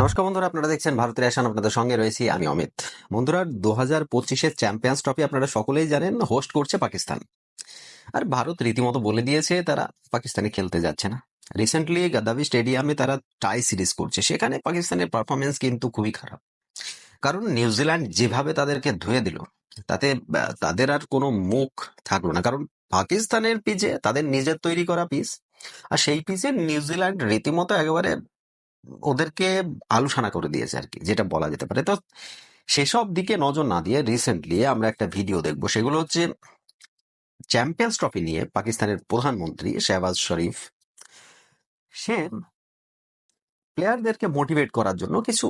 নমস্কার বন্ধুরা, আপনারা দেখছেন ভারতের অ্যাশন, আপনাদের সঙ্গে রয়েছি আমি অমিত। বন্ধুরা, দু হাজার পঁচিশের চ্যাম্পিয়ন্স ট্রফি আপনারা সকলেই জানেন, হোস্ট করছে পাকিস্তান। আর ভারত রীতিমতো বলে দিয়েছে, তারা পাকিস্তানে খেলতে যাচ্ছে না। রিসেন্টলি গাদ্দাফি স্টেডিয়ামে তারা টাই সিরিজ করছে। সেখানে পাকিস্তানের পারফরমেন্স কিন্তু খুবই খারাপ। কারণ নিউজিল্যান্ড যেভাবে তাদেরকে ধুয়ে দিল, তাতে তাদের আর কোনো মুখ থাকল না। কারণ পাকিস্তানের পিচে তাদের নিজের তৈরি করা পিচ আর সেই পিচে নিউজিল্যান্ড রীতিমতো একেবারে ওদেরকে আলোচনা করে দিয়েছে আর কি যেটা বলা যেতে পারে। তো সেসব দিকে নজর না দিয়ে রিসেন্টলি আমরা একটা ভিডিও দেখব। সেগুলো হচ্ছে চ্যাম্পিয়ন্স ট্রফি নিয়ে পাকিস্তানের প্রধানমন্ত্রী শেহবাজ শরীফ, সে প্লেয়ারদেরকে মোটিভেট করার জন্য কিছু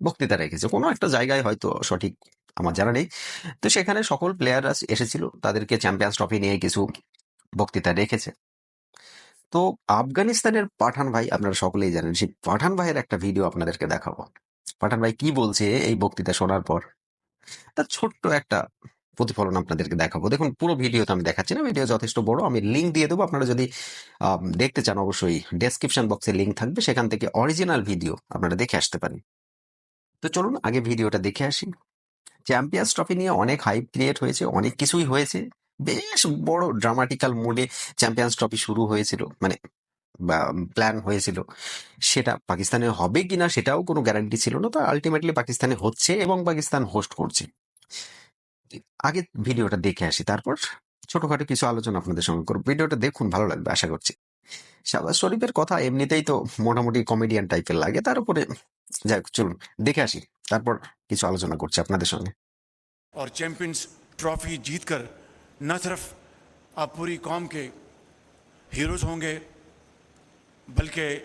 বক্তৃতা রেখেছে। কোনো একটা জায়গায় হয়তো সঠিক আমার জানা নেই। তো সেখানে সকল প্লেয়াররা এসেছিল, তাদেরকে চ্যাম্পিয়ন্স ট্রফি নিয়ে কিছু বক্তৃতা রেখেছে। তো আফগানিস্তানের পাঠান ভাই আপনারা সকলেই জানেন, সেই পাঠান ভাইয়ের একটা ভিডিও আপনাদেরকে দেখাবো। পাঠান ভাই কি বলছে এই বক্তৃতা শোনার পর? তার ছোট্ট একটা প্রতিফলন আপনাদেরকে দেখাবো। দেখুন, পুরো ভিডিও তো আমি দেখাচ্ছি না ভিডিও যথেষ্ট বড়। আমি লিঙ্ক দিয়ে দেবো, আপনারা যদি দেখতে চান অবশ্যই ডেসক্রিপশন বক্সে লিঙ্ক থাকবে, সেখান থেকে অরিজিনাল ভিডিও আপনারা দেখে আসতে পারেন। তো চলুন আগে ভিডিওটা দেখে আসি। চ্যাম্পিয়ন্স ট্রফি নিয়ে অনেক হাইপ ক্রিয়েট হয়েছে, অনেক কিছুই হয়েছে। বেশ বড় ড্রামাটিক্যাল মোডে চ্যাম্পিয়ন্স ট্রফি শুরু হয়েছিল মানে প্ল্যান হয়েছিল সেটা পাকিস্তানে হবে কিনা সেটাও কোনো গ্যারান্টি ছিল না তো আলটিমেটলি পাকিস্তানে হচ্ছে এবং পাকিস্তান হোস্ট করছে আগে ভিডিওটা দেখে আসি তারপর ছোটখাটো কিছু আলোচনা আপনাদের সঙ্গে করবো ভিডিওটা দেখুন ভালো লাগবে আশা করছি শাহবাজ শরীফের কথা এমনিতেই তো মোটামুটি কমেডিয়ান টাইপের লাগে তার উপরে যাই হোক, চলুন দেখে আসি তারপর কিছু আলোচনা করছি আপনাদের সঙ্গে और चैंपियंस ट्रॉफी जीतकर نہ صرف آپ پوری قوم کے ہیروز ہوں گے، بلکہ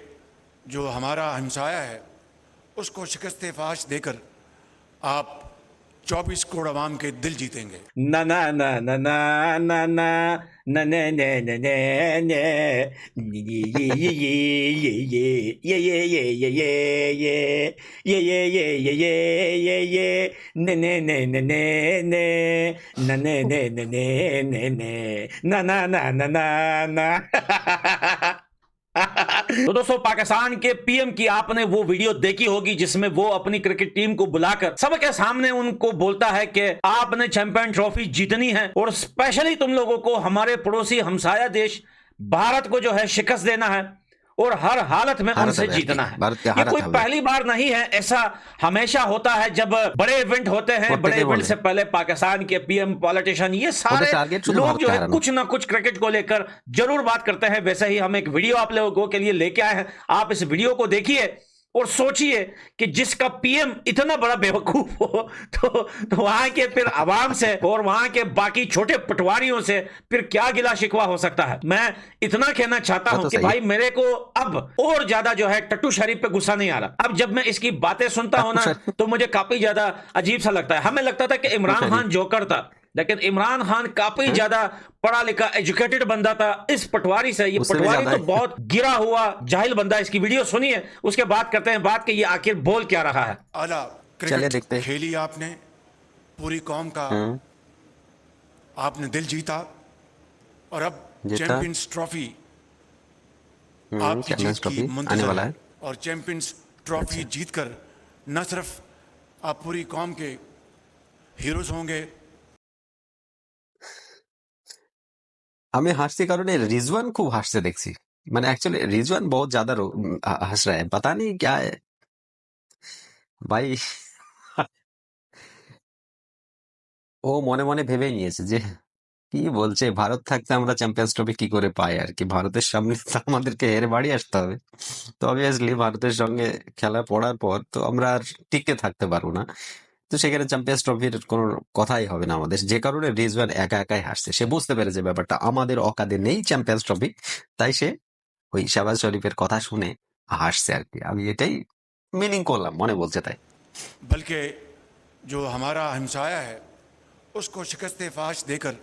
جو ہمارا ہمسایہ ہے، اس کو شکست فاش دے کر آپ چوبیس کروڑ عوام کے دل جیتیں گے تو دوستو، پاکستان کے پی ایم کی آپ نے وہ ویڈیو دیکھی ہوگی جس میں وہ اپنی کرکٹ ٹیم کو بلا کر سب کے سامنے ان کو بولتا ہے کہ آپ نے چیمپئن ٹرافی جیتنی ہے اور اسپیشلی تم لوگوں کو ہمارے پڑوسی ہمسایہ دیش بھارت کو جو ہے شکست دینا ہے۔ اور ہر حالت میں ان سے جیتنا ہے۔ یہ کوئی پہلی بار نہیں ہے ایسا ہمیشہ ہوتا ہے جب بڑے ایونٹ ہوتے ہیں بڑے ایونٹ سے پہلے پاکستان کے پی ایم پالیٹیشن یہ سارے لوگ جو ہے کچھ نہ کچھ کرکٹ کو لے کر ضرور بات کرتے ہیں۔ ویسے ہی ہم ایک ویڈیو آپ لوگوں کے لیے لے کے آئے ہیں۔ آپ اس ویڈیو کو دیکھیے۔ اور سوچئے کہ جس کا پی ایم اتنا بڑا بیوقوف ہو تو, تو وہاں کے پھر عوام سے اور وہاں کے باقی چھوٹے پٹواریوں سے پھر کیا گلا شکوا ہو سکتا ہے؟ میں اتنا کہنا چاہتا ہوں کہ بھائی میرے کو اب اور زیادہ جو ہے ٹٹو شریف پہ غصہ نہیں آ رہا۔ اب جب میں اس کی باتیں سنتا ہوں نا تو مجھے کافی زیادہ عجیب سا لگتا ہے۔ ہمیں لگتا تھا کہ عمران خان جوکر تھا۔ لیکن عمران خان کافی زیادہ پڑھا لکھا ایجوکیٹڈ بندہ تھا۔ اس پٹواری سے یہ پٹواری تو بہت گرا ہوا جاہل بندہ اس کی ویڈیو سنی ہے اس کے بات کرتے ہیں بات کہ یہ آخر بول کیا رہا ہے۔ اعلیٰ کرکٹ کھیلی آپ نے پوری قوم کا آپ نے دل جیتا۔ اور اب چیمپئنز ٹرافی آپ کی جیت کی منتظر ہے۔ اور چیمپئنز ٹرافی جیت کر نہ صرف آپ پوری قوم کے ہیروز ہوں گے আমি হাসছি কারণ ये रिजवान खूब হাসতে দেখছি মানে एक्चुअली रिजवान बहुत ज्यादा रो- ह- हंस रहा है पता नहीं क्या है ভাই ও মনে মনে ভেবে নিয়েছে যে কি বলছে ভারত থাকতে আমরা চ্যাম্পিয়ন্স ট্রফি কি করে পাই আর কি ভারতের সামনে তো আমাদেরকে হেরে বাড়ি আসতে হবে তো অবভিয়াসলি ভারতের সঙ্গে খেলা পড়ার পর তো আমরা আর টিকে থাকতে পারবো না তো সেখানে চ্যাম্পিয়ন্স ট্রফির কোনো কথাই হবে না আমাদের যে কারণে রিজওয়ান একা একাই হাসছে সে বুঝতে পেরেছে ব্যাপারটা আমাদের অকাদে নেই চ্যাম্পিয়ন্স ট্রফি তাই সে ওই শাহবাজ শরীফের কথা শুনে হাসছে আর কি আমি এটাই মিনিং করলাম মনে বলছে তাই बल्कि जो हमारा हमसाया है उसको शिकस्त फाश देकर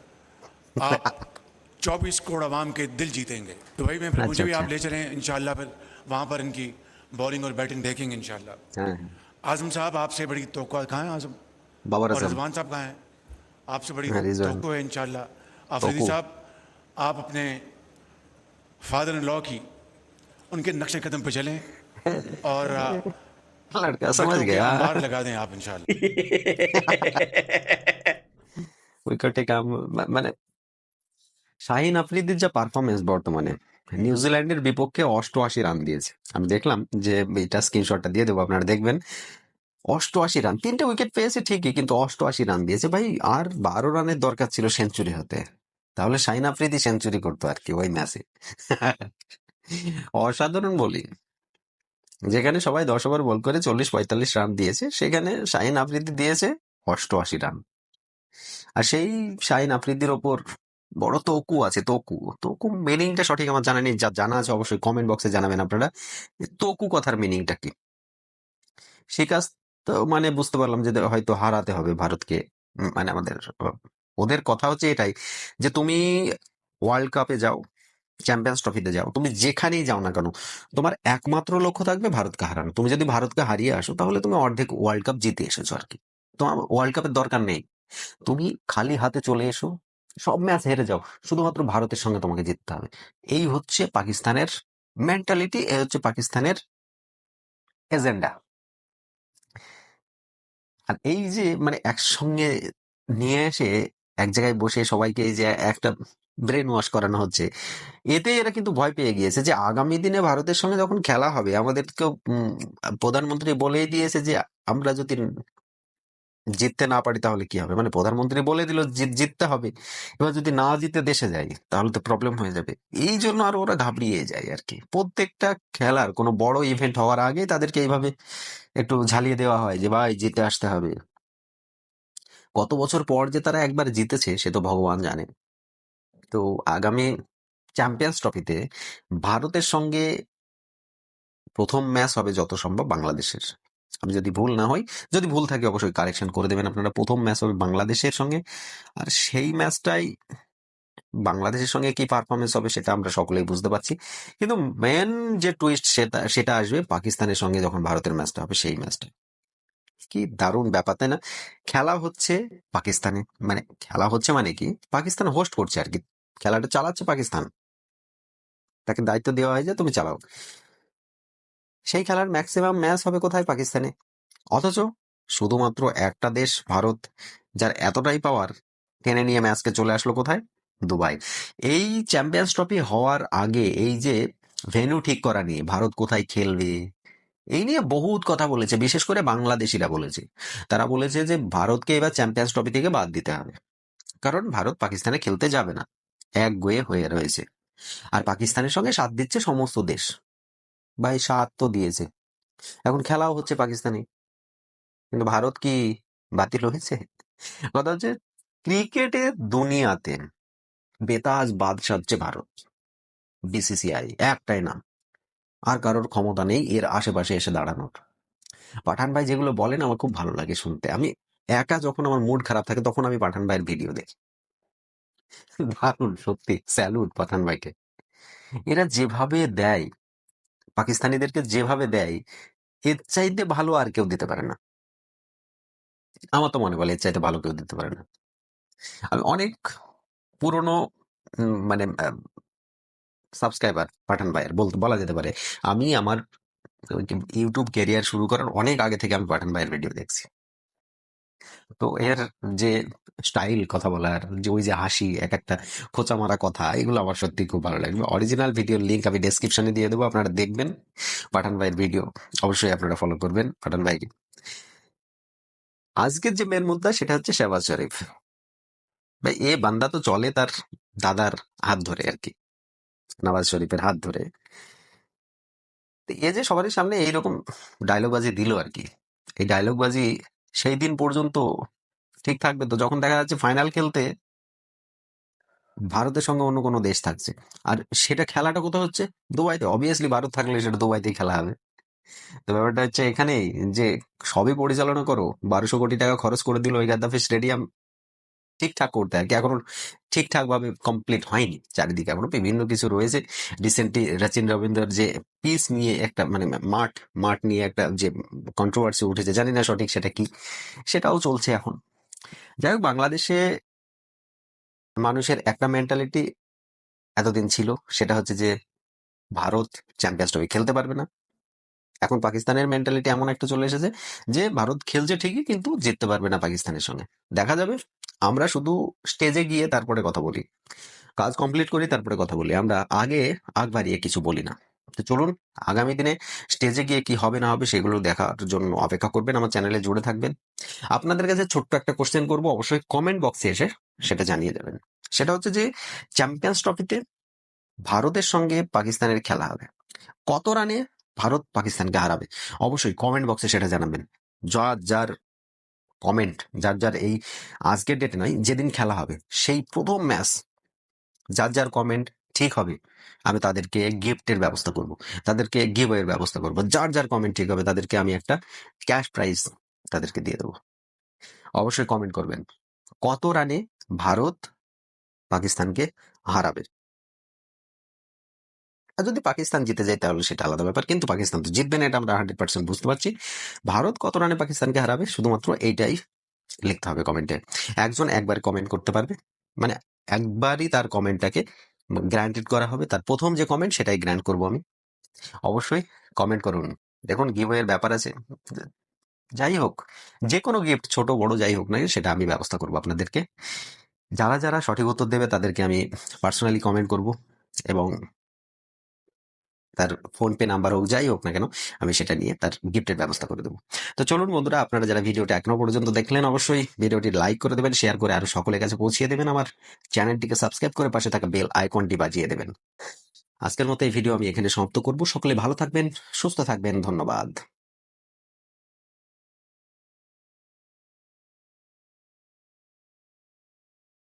आप 24 करोड़ आवाम के दिल जीतेंगे दुबई में फिर अच्छा, मुझे भी आप अच्छा। ले चलें इंशाल्लाह फिर वहाँ पर इनकी बॉलिंग और बैटिंग देखेंगे इंशाल्लाह آزم صاحب آپ سے بڑی توقع کہاں ہیں آزم بابا اور رضوان صاحب کہاں ہیں؟ آپ سے بڑی توقع ہے انشاءاللہ۔ آفریدی صاحب آپ اپنے فادر ان لا کی ان کے نقش قدم پہ چلیں اور لڑکا سمجھ گیا۔ بار لگا دیں آپ انشاءاللہ۔ کوئی کٹے کام میں نے شاہین آفریدی جب پارفارمنس بہت میں نے নিউজিল্যান্ডের বিপক্ষে অষ্টআশি রান দিয়েছে। আমি দেখলাম যে এটা স্ক্রিনশটটা দিয়ে দেবো, আপনারা দেখবেন। অষ্টআশি রান তিনটে উইকেট পেয়েছে ঠিকই, কিন্তু অষ্টআশি রান দিয়েছে। ভাই, আর বারো রানের দরকার ছিল সেঞ্চুরি হতে। তাহলে শাহিন আফ্রিদি সেঞ্চুরি করতো আর কি, ওই ম্যাচে। অসাধারণ বোলিং যেখানে সবাই দশ ওভার বল করে চল্লিশ পঁয়তাল্লিশ রান দিয়েছে, সেখানে শাহিন আফ্রিদি দিয়েছে অষ্টআশি রান আর সেই শাহিন আফ্রিদির ওপর বড় তকু আছে, তকু। তকু মিনিংটা সঠিক আমার জানা নেই, যা জানা আছে অবশ্যই কমেন্ট বক্সে জানাবেন আপনারা। তকু কথার মিনিংটা কি? শিকাস তো মানে বুঝতে পারলাম যে হয়তো হারাতে হবে ভারতকে। মানে আমাদের, ওদের কথা হচ্ছে এটাই যে তুমি ওয়ার্ল্ড কাপে যাও চ্যাম্পিয়ন্স ট্রফিতে যাও, তুমি যেখানেই যাও না কেন, তোমার একমাত্র লক্ষ্য থাকবে ভারতকে হারানো। তুমি যদি ভারতকে হারিয়ে আসো, তাহলে তুমি অর্ধেক ওয়ার্ল্ড কাপ জিতে এসেছ আর কি। তোমার ওয়ার্ল্ড কাপের দরকার নেই। তুমি খালি হাতে চলে এসো সব ম্যাচ হেরে যাও। শুধুমাত্র ভারতের সঙ্গে তোমাকে জিততে হবে। এই হচ্ছে পাকিস্তানের মেন্টালিটি এই হচ্ছে পাকিস্তানের এজেন্ডা আর এই যে মানে একসঙ্গে নিয়ে এসে, এক জায়গায় বসে সবাইকে এই যে একটা ব্রেন ওয়াশ করানো হচ্ছে, এতে এরা কিন্তু ভয় পেয়ে গিয়েছে যে আগামী দিনে ভারতের সঙ্গে যখন খেলা হবে আমাদেরকেও প্রধানমন্ত্রী বলেই দিয়েছে যে আমরা যদি জিততে না পারি তাহলে কি হবে? মানে প্রধানমন্ত্রী বলে দিল জিততে হবে। এবার যদি না জিতে দেশে যাই, তাহলে তো প্রবলেম হয়ে যাবে। এই জন্য আর ওরা ঘাবড়িয়ে যায় আর কি। প্রত্যেকটা খেলার কোনো বড় ইভেন্ট হওয়ার আগে তাদেরকে এইভাবে একটু ঝালিয়ে দেওয়া হয় যে, ভাই, জিতে আসতে হবে। কত বছর পর যে তারা একবার জিতেছে, সে তো ভগবান জানে। তো আগামী চ্যাম্পিয়ন্স ট্রফিতে ভারতের সঙ্গে প্রথম ম্যাচ হবে যত সম্ভব বাংলাদেশের। আমি যদি ভুল না হই, যদি ভুল থাকে অবশ্যই কারেকশন করে দেবেন আপনারা। প্রথম ম্যাচ হবে বাংলাদেশের সঙ্গে। আর সেই ম্যাচটাই বাংলাদেশের সঙ্গে কি পারফরমেন্স হবে সেটা আমরা সকলেই বুঝতে পারছি। কিন্তু মেন যে টুইস্ট সেটা সেটা আসবে পাকিস্তানের সঙ্গে যখন ভারতের ম্যাচটা হবে সেই ম্যাচটা কি দারুণ ব্যাপার, তাই না? খেলা হচ্ছে পাকিস্তানে মানে খেলা হচ্ছে মানে কি? পাকিস্তান হোস্ট করছে আর কি। খেলাটা চালাচ্ছে পাকিস্তান। তাকে দায়িত্ব দেওয়া হয় যে তুমি চালাও। সেই খেলার ম্যাক্সিমাম ম্যাচ হবে কোথায়? পাকিস্তানে। অথচ শুধুমাত্র একটা দেশ, ভারত, যার এতটাই পাওয়ার টেনে নিয়ে ম্যাচকে চলে আসলো কোথায়? দুবাই। এই চ্যাম্পিয়ন্স ট্রফি হওয়ার আগে এই যে ভেন্যু ঠিক করা নিয়ে, ভারত কোথায় খেলবে, এই নিয়ে বহুত কথা বলেছে। বিশেষ করে বাংলাদেশিরা বলেছে। তারা বলেছে যে ভারতকে এবার চ্যাম্পিয়ন্স ট্রফি থেকে বাদ দিতে হবে। কারণ ভারত পাকিস্তানে খেলতে যাবে না। এক গোয়ে হয়ে রয়েছে। আর পাকিস্তানের সঙ্গে সাথ দিচ্ছে সমস্ত দেশ। ভাই সাথ তো দিয়েছে। এখন খেলাও হচ্ছে পাকিস্তানি। কিন্তু ভারত কি বাতিল হয়েছে? কথা হচ্ছে ক্রিকেটের দুনিয়াতে বেতাজ বাদশা হচ্ছে ভারত, বিসিসিআই একটাই নাম। আর কারোর ক্ষমতা নেই, এর আশেপাশে এসে দাঁড়ানোর। পাঠান ভাই যেগুলো বলেন আমার খুব ভালো লাগে শুনতে। আমি একা যখন আমার মুড খারাপ থাকে তখন আমি পাঠান ভাইয়ের ভিডিও দেখি। দারুণ, সত্যি। স্যালুট পাঠান ভাইকে। এরা যেভাবে দেয় পাকিস্তানিদেরকে যেভাবে দেয়, এর চাইতে ভালো আর কেউ দিতে পারে না। আমার তো মনে বলে এর চাইতে ভালো কেউ দিতে পারে না। আমি অনেক পুরনো মানে সাবস্ক্রাইবার পাঠান ভাইয়ের, বলতে, বলা যেতে পারে। আমি আমার ইউটিউব ক্যারিয়ার শুরু করার অনেক আগে থেকে আমি পাঠান ভাইয়ের ভিডিও দেখছি। তো এর যে স্টাইল কথা বলার, যে ওই যে হাসি, এক একটা খোঁচা মারা কথা, এগুলো আমার সত্যি খুব ভালো লাগবে। অরিজিনাল ভিডিওর লিঙ্ক আমি ডেসক্রিপশনে দিয়ে দেবো, আপনারা দেখবেন। পাঠান ভাইয়ের ভিডিও অবশ্যই আপনারা ফলো করবেন পাঠান ভাইকে আজকের যে মেন মুদ্রা, সেটা হচ্ছে শেবাজ শরীফ ভাই, এ বান্দা তো চলে তার দাদার হাত ধরে আর কি নওয়াজ শরীফের হাত ধরে। এ যে সবারই সামনে এইরকম ডায়লগ বাজি দিল আর কি। এই ডায়লগ বাজি সেই দিন পর্যন্ত ঠিক থাকবে তো? যখন দেখা যাচ্ছে ফাইনাল খেলতে ভারতের সঙ্গে অন্য কোনো দেশ থাকছে। আর সেটা খেলাটা কোথাও হচ্ছে? দুবাইতে। অবভিয়াসলি ভারত থাকলে সেটা দুবাইতেই খেলা হবে। তো ব্যাপারটা হচ্ছে এখানে যে সবই পরিচালনা করো, বারোশো কোটি টাকা খরচ করে দিল ওই গাদ্দাফি স্টেডিয়াম ঠিকঠাক করতে আর কি। এখনও ঠিকঠাক ভাবে কমপ্লিট হয়নি চারিদিকে। এখনও বিভিন্ন কিছু রয়েছে। রিসেন্টলি রচিন রবীন্দ্রর যে পিস নিয়ে একটা মানে মাঠ মাঠ নিয়ে একটা যে কন্ট্রোভার্সি উঠেছে, জানি না সঠিক সেটা কি? সেটাও চলছে এখন। যাই হোক, বাংলাদেশে মানুষের একটা মেন্টালিটি এতদিন ছিল, সেটা হচ্ছে যে ভারত চ্যাম্পিয়ন্স ট্রফি খেলতে পারবে না। এখন পাকিস্তানের মেন্টালিটি এমন একটা চলে এসেছে যে ভারত খেলছে ঠিকই কিন্তু জিততে পারবে না পাকিস্তানের সঙ্গে। দেখা যাবে, আমরা শুধু স্টেজে গিয়ে তারপরে কথা বলি, কাজ কমপ্লিট করি, তারপরে কথা বলি। আমরা আগে আগ বাড়িয়ে কিছু বলি না। তো চলুন, আগামী দিনে স্টেজে গিয়ে কি হবে না হবে সেগুলো দেখার জন্য অপেক্ষা করবেন, আমার চ্যানেলে জুড়ে থাকবেন। আপনাদের কাছে ছোট্ট একটা কোশ্চেন করব, অবশ্যই কমেন্ট বক্সে এসে সেটা জানিয়ে দেবেন। সেটা হচ্ছে যে চ্যাম্পিয়ন্স ট্রফিতে ভারতের সঙ্গে পাকিস্তানের খেলা হবে। কত রানে ভারত পাকিস্তানকে হারাবে। অবশ্যই কমেন্ট বক্সে সেটা জানাবেন। যার যার কমেন্ট যার যার এই আজকের ডেটে নয়, যেদিন খেলা হবে, সেই প্রথম ম্যাচ যার যার কমেন্ট ঠিক হবে, আমি তাদেরকে গিফটের ব্যবস্থা করব, তাদেরকে গিভ এর ব্যবস্থা করব। যার যার কমেন্ট ঠিক হবে, তাদেরকে আমি একটা ক্যাশ প্রাইজ তাদেরকে দিয়ে দেবো। অবশ্যই কমেন্ট করবেন। কত রানে ভারত পাকিস্তানকে হারাবে? আর যদি পাকিস্তান জিতে যায় তাহলে সেটা আলাদা ব্যাপার, কিন্তু পাকিস্তান তো জিতবে না, এটা আমরা হান্ড্রেড পার্সেন্ট বুঝতে পারছি। ভারত কত রানে পাকিস্তানকে হারাবে? শুধুমাত্র এইটাই লিখতে হবে কমেন্টে। একজন একবার কমেন্ট করতে পারবে। মানে একবারই তার কমেন্টটাকে গ্রান্টেড করা হবে। তার প্রথম যে কমেন্ট সেটাই গ্র্যান্ট করব আমি। অবশ্যই কমেন্ট করুন। দেখুন গিভওয়ের ব্যাপার আছে। যাই হোক যে কোনো গিফট ছোট, বড়, যাই হোক না সেটা আমি ব্যবস্থা করব আপনাদেরকে। যারা যারা সঠিক উত্তর দেবে, তাদেরকে আমি পার্সোনালি কমেন্ট করব এবং তার ফোন পে নাম্বার হোক, যাই হোক না কেন, আমি সেটা নিয়ে তার গিফটের ব্যবস্থা করে দেবো। তো চলুন বন্ধুরা, আপনারা যারা ভিডিওটা এখনও পর্যন্ত দেখলেন, অবশ্যই ভিডিওটি লাইক করে দেবেন শেয়ার করে আরও সকলের কাছে পৌঁছিয়ে দেবেন, আমার চ্যানেলটিকে সাবস্ক্রাইব করে পাশে থাকা বেল আইকনটি বাজিয়ে দেবেন। আজকের মতো এই ভিডিও আমি এখানে সমাপ্ত করব। সকলে ভালো থাকবেন, সুস্থ থাকবেন, ধন্যবাদ।